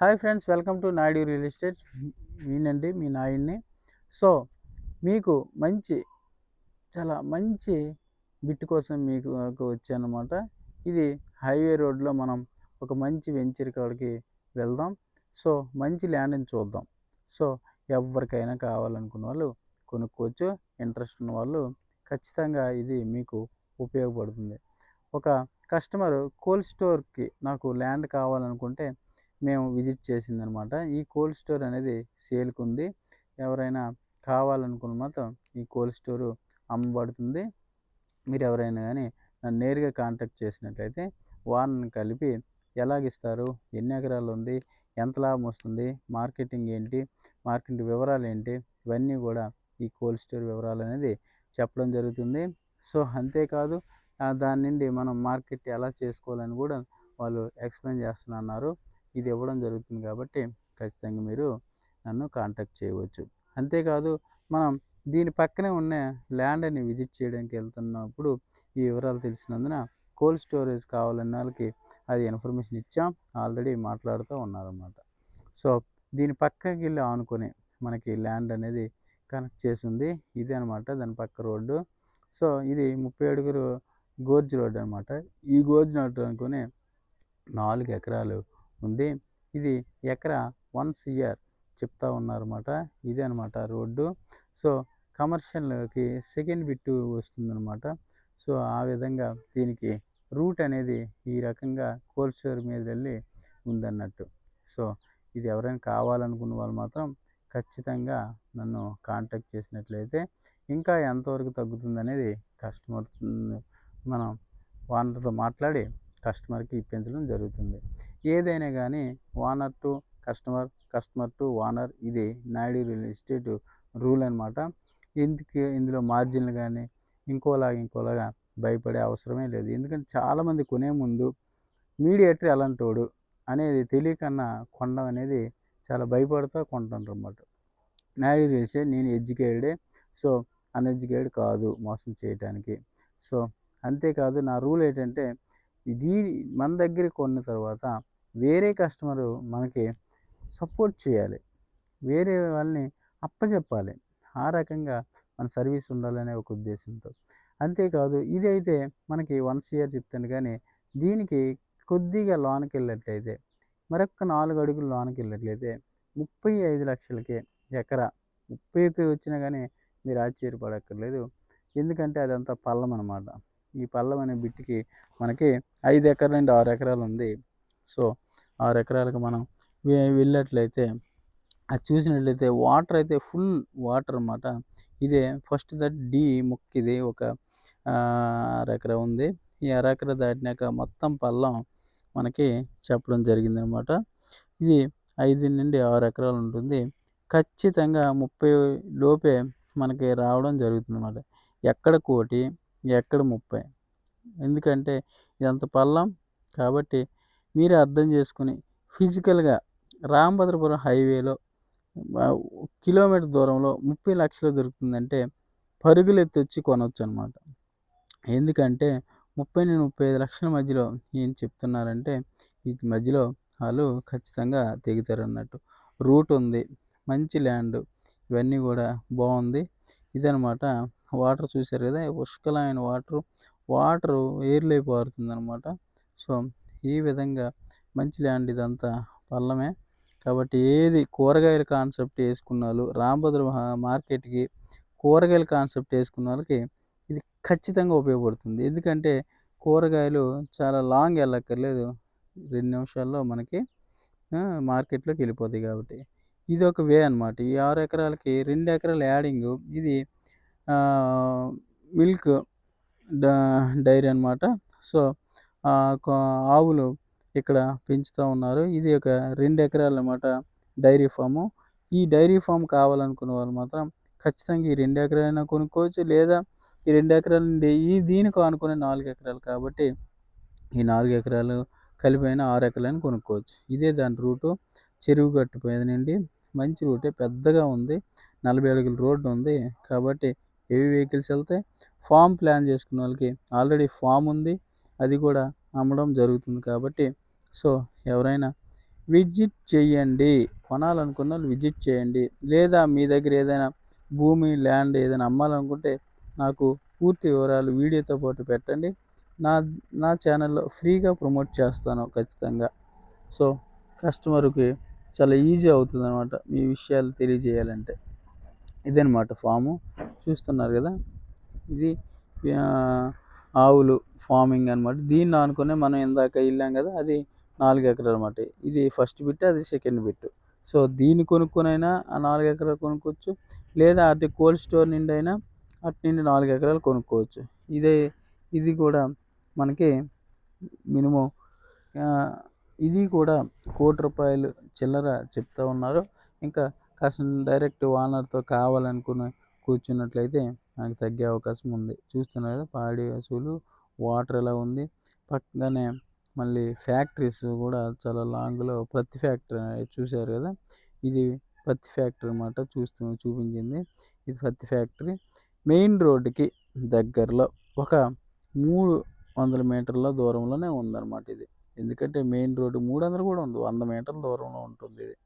Hi friends welcome to Naidu real estate నేనండి మీ నాయుడిని. సో మీకు మంచి చాలా మంచి బిట్ కోసం మీకు వచ్చానమాట. ఇది హైవే రోడ్లో మనం ఒక మంచి వెంచర్ కాడికి వెళ్దాం. సో మంచి ల్యాండ్ని చూద్దాం. సో ఎవరికైనా కావాలనుకున్న వాళ్ళు కొనుక్కోవచ్చు. ఇంట్రెస్ట్ ఉన్న వాళ్ళు ఖచ్చితంగా ఇది మీకు ఉపయోగపడుతుంది. ఒక కస్టమర్ కోల్డ్ స్టోర్కి నాకు ల్యాండ్ కావాలనుకుంటే మేము విజిట్ చేసిందనమాట. ఈ కోల్డ్ స్టోర్ అనేది సేల్కి ఉంది ఎవరైనా కావాలనుకున్న మాత్రం ఈ కోల్డ్ స్టోరు అమ్మబడుతుంది. మీరు ఎవరైనా కానీ నన్ను నేరుగా కాంటాక్ట్ చేసినట్లయితే వారిని కలిపి ఎలాగిస్తారు? ఎన్ని ఎకరాలు ఉంది? ఎంత లాభం వస్తుంది? మార్కెటింగ్ ఏంటి? మార్కెట్ వివరాలు ఏంటి? ఇవన్నీ కూడా ఈ కోల్డ్ స్టోర్ వివరాలు అనేది చెప్పడం జరుగుతుంది. సో అంతేకాదు దాని నుండి మనం మార్కెట్ ఎలా చేసుకోవాలని కూడా వాళ్ళు ఎక్స్ప్లెయిన్ చేస్తున్నారు ఇది ఇవ్వడం జరుగుతుంది కాబట్టి ఖచ్చితంగా మీరు నన్ను కాంటాక్ట్ చేయవచ్చు. అంతేకాదు మనం దీని పక్కనే ఉన్న ల్యాండ్ని విజిట్ చేయడానికి వెళ్తున్నప్పుడు ఈ వివరాలు తెలిసినందున కోల్డ్ స్టోరేజ్ కావాలన్న వాళ్ళకి అది ఇన్ఫర్మేషన్ ఇచ్చాం. ఆల్రెడీ మాట్లాడుతూ ఉన్నారన్నమాట. సో దీని పక్కకి వెళ్ళి ఆనుకొని మనకి ల్యాండ్ అనేది కనెక్ట్ చేసి ఉంది ఇది అనమాట దాని పక్క రోడ్డు. సో ఇది ముప్పై అడుగురు గోర్జ్ రోడ్డు అనమాట ఈ గోర్జ్ రోడ్డు అనుకుని నాలుగు ఎకరాలు ఉంది. ఇది ఎకరా వన్స్ ఇయర్ చెప్తా ఉన్నారన్నమాట. ఇదే అనమాట రోడ్డు. సో కమర్షియల్కి సెకండ్ బిట్టు వస్తుందన్నమాట. సో ఆ విధంగా దీనికి రూట్ అనేది ఈ రకంగా కోల్డ్ స్టోర్ మీద వెళ్ళి ఉందన్నట్టు. సో ఇది ఎవరైనా కావాలనుకున్న వాళ్ళు మాత్రం ఖచ్చితంగా నన్ను కాంటాక్ట్ చేసినట్లయితే ఇంకా ఎంతవరకు తగ్గుతుంది అనేది కస్టమర్ మనం ఓనర్తో మాట్లాడి కస్టమర్కి ఇప్పించడం జరుగుతుంది. ఏదైనా కానీ owner to customer customer to owner ఇది నాయుడు రియల్ ఎస్టేట్ రూల్ అనమాట ఎందుకు ఇందులో మార్జిన్లు కానీ ఇంకోలాగా ఇంకోలాగా భయపడే అవసరమే లేదు. ఎందుకంటే చాలామంది కొనే ముందు మీడియేటర్ ఎలాంటోడు అనేది తెలియకన్నా కొనడం అనేది చాలా భయపడుతూ కొంటారు అనమాట నాయుడు రియల్ ఎస్టేట్ నేను ఎడ్యుకేటెడే సో అన్ఎడ్యుకేటెడ్ కాదు మోసం చేయడానికి సో అంతేకాదు నా రూల్ ఏంటంటే ఇది మన దగ్గర కొన్న తర్వాత వేరే కస్టమర్ మనకి సపోర్ట్ చేయాలి. వేరే వాళ్ళని అప్పచెప్పాలి ఆ రకంగా మన సర్వీస్ ఉండాలనే ఒక ఉద్దేశంతో. అంతేకాదు ఇది అయితే మనకి వన్స్ ఇయర్ చెప్తాను కానీ దీనికి కొద్దిగా లోనికి వెళ్ళినట్లయితే మరొక నాలుగు అడుగులు లోనికి వెళ్ళినట్లయితే ముప్పై ఐదు లక్షలకే ఎకరా ముప్పైకి వచ్చినా కానీ మీరు ఆశ్చర్యపడక్కర్లేదు. ఎందుకంటే అదంతా పల్లం అనమాట ఈ పల్లం అనే బిట్టికి మనకి ఐదు ఎకరాల నుండి ఆరు ఎకరాలు ఉంది. సో ఆరు ఎకరాలకు మనం వెళ్ళినట్లయితే అది చూసినట్లయితే వాటర్ అయితే ఫుల్ వాటర్ అనమాట ఇదే ఫస్ట్ దట్ డి ముక్కు ఇది ఒక అరెకర ఉంది. ఈ అరెకర దాటినాక మొత్తం పల్లం మనకి చెప్పడం జరిగిందనమాట ఇది ఐదు నుండి ఆరు ఎకరాలు ఉంటుంది. ఖచ్చితంగా ముప్పై లోపే మనకి రావడం జరుగుతుంది అనమాట ఎక్కడ కోటి ఎక్కడ ముప్పై? ఎందుకంటే ఇదంత పల్లం కాబట్టి మీరే అర్థం చేసుకుని ఫిజికల్గా రామభద్రపురం హైవేలో కిలోమీటర్ దూరంలో ముప్పై లక్షలు దొరుకుతుందంటే పరుగులు ఎత్తి వచ్చి కొనవచ్చు అనమాట ఎందుకంటే ముప్పై నుండి ముప్పై ఐదు లక్షల మధ్యలో ఏం చెప్తున్నారంటే ఈ మధ్యలో వాళ్ళు ఖచ్చితంగా తెగుతారు అన్నట్టు రూట్ ఉంది మంచి ల్యాండ్ ఇవన్నీ కూడా బాగుంది. ఇదనమాట వాటర్ చూశారు కదా పుష్కలమైన వాటర్ వాటర్ ఏర్లై పారుతుంది అనమాట సో ఈ విధంగా మంచి ల్యాండ్ ఇదంతా పల్లమే. కాబట్టి ఏది కూరగాయల కాన్సెప్ట్ వేసుకున్నారు వాళ్ళు మార్కెట్కి కూరగాయల కాన్సెప్ట్ వేసుకున్న వాళ్ళకి ఇది ఖచ్చితంగా ఉపయోగపడుతుంది. ఎందుకంటే కూరగాయలు చాలా లాంగ్ వెళ్ళక్కర్లేదు. రెండు నిమిషాల్లో మనకి మార్కెట్లోకి వెళ్ళిపోతాయి కాబట్టి. ఇది ఒక వే అనమాట ఈ ఆరు ఎకరాలకి రెండు ఎకరాల యాడింగ్ ఇది మిల్క్ డైరీ అనమాట సో ఆవులు ఇక్కడ పెంచుతూ ఉన్నారు. ఇది ఒక రెండు ఎకరాలు అనమాట డైరీ ఫాము. ఈ డైరీ ఫామ్ కావాలనుకున్న వాళ్ళు మాత్రం ఖచ్చితంగా ఈ రెండు ఎకరాలైనా కొనుక్కోవచ్చు. లేదా ఈ రెండు ఎకరాల నుండి ఈ దీనికి అనుకునే నాలుగు ఎకరాలు కాబట్టి ఈ నాలుగు ఎకరాలు కలిపైన ఆరు ఎకరాలను కొనుక్కోవచ్చు. ఇదే దాని రూటు. చెరువు గట్టు మీద నుండి మంచి రూటే పెద్దగా ఉంది. నలభై అడుగుల రోడ్డు ఉంది. కాబట్టి ఏవి వెహికల్స్ వెళ్తాయి? ఫామ్ ప్లాన్ చేసుకున్న వాళ్ళకి ఆల్రెడీ ఫామ్ ఉంది. అది కూడా అమ్మడం జరుగుతుంది కాబట్టి. సో ఎవరైనా విజిట్ చేయండి. కొనాలనుకున్న వాళ్ళు విజిట్ చేయండి. లేదా మీ దగ్గర ఏదైనా భూమి ల్యాండ్ ఏదైనా అమ్మాలనుకుంటే నాకు పూర్తి వివరాలు వీడియోతో పాటు పెట్టండి. నా నా ఛానల్లో ఫ్రీగా ప్రమోట్ చేస్తాను ఖచ్చితంగా. సో కస్టమర్కి చాలా ఈజీ అవుతుంది అనమాట మీ విషయాలు తెలియజేయాలంటే. ఇదనమాట ఫాము. చూస్తున్నారు కదా? ఇది ఆవులు ఫార్మింగ్ అనమాట దీన్ని అనుకునే మనం ఇందాక వెళ్ళాం కదా అది నాలుగు ఎకరాలు అనమాట ఇది ఫస్ట్ బిట్ అది సెకండ్ బిట్. సో దీన్ని కొనుక్కునైనా ఆ నాలుగు ఎకరాలు కొనుక్కోవచ్చు. లేదా అది కోల్డ్ స్టోర్ నుండి అయినా అటు నుండి నాలుగు ఎకరాలు కొనుక్కోవచ్చు. ఇదే ఇది కూడా మనకి మినిమం ఇది కూడా కోటి రూపాయలు చిల్లర చెప్తా ఉన్నారు. ఇంకా కాస్త డైరెక్ట్ ఓనర్తో కావాలనుకుని కూర్చున్నట్లయితే మనకి తగ్గే అవకాశం ఉంది. చూస్తున్నారు కదా పాడి పశువులు వాటర్ ఎలా ఉంది. పక్కనే మళ్ళీ ఫ్యాక్టరీస్ కూడా చాలా లాంగ్లో ప్రతి ఫ్యాక్టరీ చూశారు కదా ఇది పత్తి ఫ్యాక్టరీ అనమాట చూస్తూ చూపించింది. ఇది పత్తి ఫ్యాక్టరీ. మెయిన్ రోడ్డుకి దగ్గరలో ఒక మూడు వందల మీటర్ల దూరంలోనే ఉందన్నమాట ఇది. ఎందుకంటే మెయిన్ రోడ్డు మూడు వందలు కూడా ఉంది వంద మీటర్ల దూరంలో ఉంటుంది ఇది.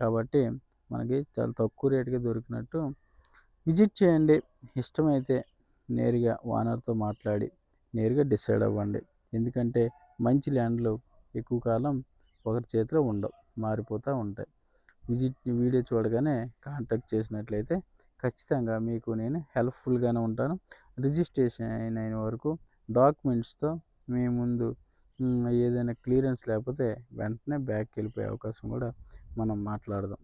కాబట్టి మనకి చాలా తక్కువ రేటుకి దొరికినట్టు విజిట్ చేయండి. ఇష్టమైతే నేరుగా ఓనర్తో మాట్లాడి నేరుగా డిసైడ్ అవ్వండి. ఎందుకంటే మంచి ల్యాండ్లు ఎక్కువ కాలం ఒకరి చేతిలో ఉండవు మారిపోతూ ఉంటాయి. విజిట్ వీడియో చూడగానే కాంటాక్ట్ చేసినట్లయితే ఖచ్చితంగా మీకు నేను హెల్ప్ఫుల్గానే ఉంటాను. రిజిస్ట్రేషన్ అయిన వరకు డాక్యుమెంట్స్తో మీ ముందు ఏదైనా క్లియరెన్స్ లేకపోతే వెంటనే బ్యాక్ వెళ్ళిపోయే అవకాశం కూడా మనం మాట్లాడదాం.